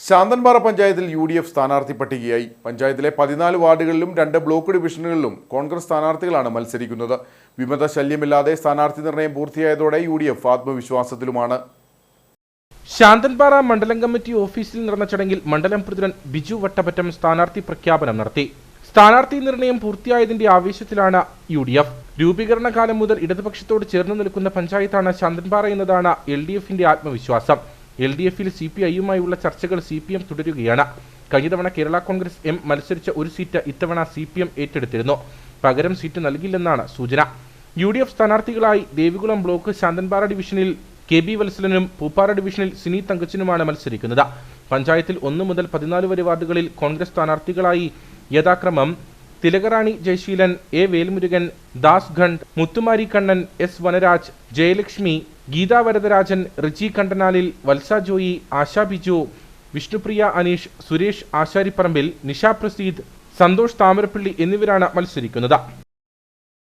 ശാന്തൻപാറ പഞ്ചായത്തിൽ U D F സ്ഥാനാർത്ഥി പട്ടികയായി. പഞ്ചായത്തിലെ പതിനാല് വാർഡുകളിലും രണ്ട് ബ്ലോക്ക് ഡിവിഷനുകളിലും കോൺഗ്രസ് സ്ഥാനാർത്ഥികളാണ് മത്സരിക്കുന്നത്. വിമത ശല്യമില്ലാതെ സ്ഥാനാർത്ഥി നിർണയം പൂർത്തിയായതോടെ യു ഡി എഫ് ആത്മവിശ്വാസത്തിലുമാണ്. ശാന്തൻപാറ മണ്ഡലം കമ്മിറ്റി ഓഫീസിൽ നടന്ന ചടങ്ങിൽ മണ്ഡലം പ്രസിഡന്റ് ബിജു വട്ടപ്പറ്റം സ്ഥാനാർത്ഥി പ്രഖ്യാപനം നടത്തി. സ്ഥാനാർത്ഥി നിർണയം പൂർത്തിയായതിന്റെ ആവേശത്തിലാണ് യു ഡി എഫ് രൂപീകരണ കാലം മുതൽ ഇടതുപക്ഷത്തോട് ചേർന്ന് നിൽക്കുന്ന പഞ്ചായത്താണ് ശാന്തൻപാറ എന്നതാണ് എൽ ഡി എഫിന്റെ ആത്മവിശ്വാസം. എൽ ഡി എഫിൽ സി പി ഐയുമായുള്ള ചർച്ചകൾ സി പി എം തുടരുകയാണ്. കഴിഞ്ഞ തവണ കേരള കോൺഗ്രസ് എം മത്സരിച്ച ഒരു സീറ്റ് ഇത്തവണ സി പി എം ഏറ്റെടുത്തിരുന്നു. പകരം സീറ്റ് നൽകില്ലെന്നാണ് സൂചന. യു ഡി എഫ് സ്ഥാനാർത്ഥികളായി ദേവികുളം ബ്ലോക്ക് ശാന്തൻപാറ ഡിവിഷനിൽ കെ ബി വത്സലനും പൂപ്പാറ ഡിവിഷനിൽ സിനി തങ്കച്ചനുമാണ് മത്സരിക്കുന്നത്. പഞ്ചായത്തിൽ ഒന്ന് മുതൽ പതിനാല് വരെ വാർഡുകളിൽ കോൺഗ്രസ് സ്ഥാനാർത്ഥികളായി യഥാക്രമം തിലകറാണി ജയശീലൻ എ വേൽമുരുകൻ ദാസ് ഖണ്ഡ് മുത്തുമാരി കണ്ണൻ എസ് വനരാജ് ജയലക്ഷ്മി ഗീതാ വരദരാജൻ റിജി കണ്ടനാലിൽ വത്സ ജോയി ആശാ ബിജു വിഷ്ണുപ്രിയ അനീഷ് സുരേഷ് ആശാരിപ്പറമ്പിൽ നിഷ പ്രസീദ് സന്തോഷ് താമരപ്പള്ളി എന്നിവരാണ് മത്സരിക്കുന്നത്.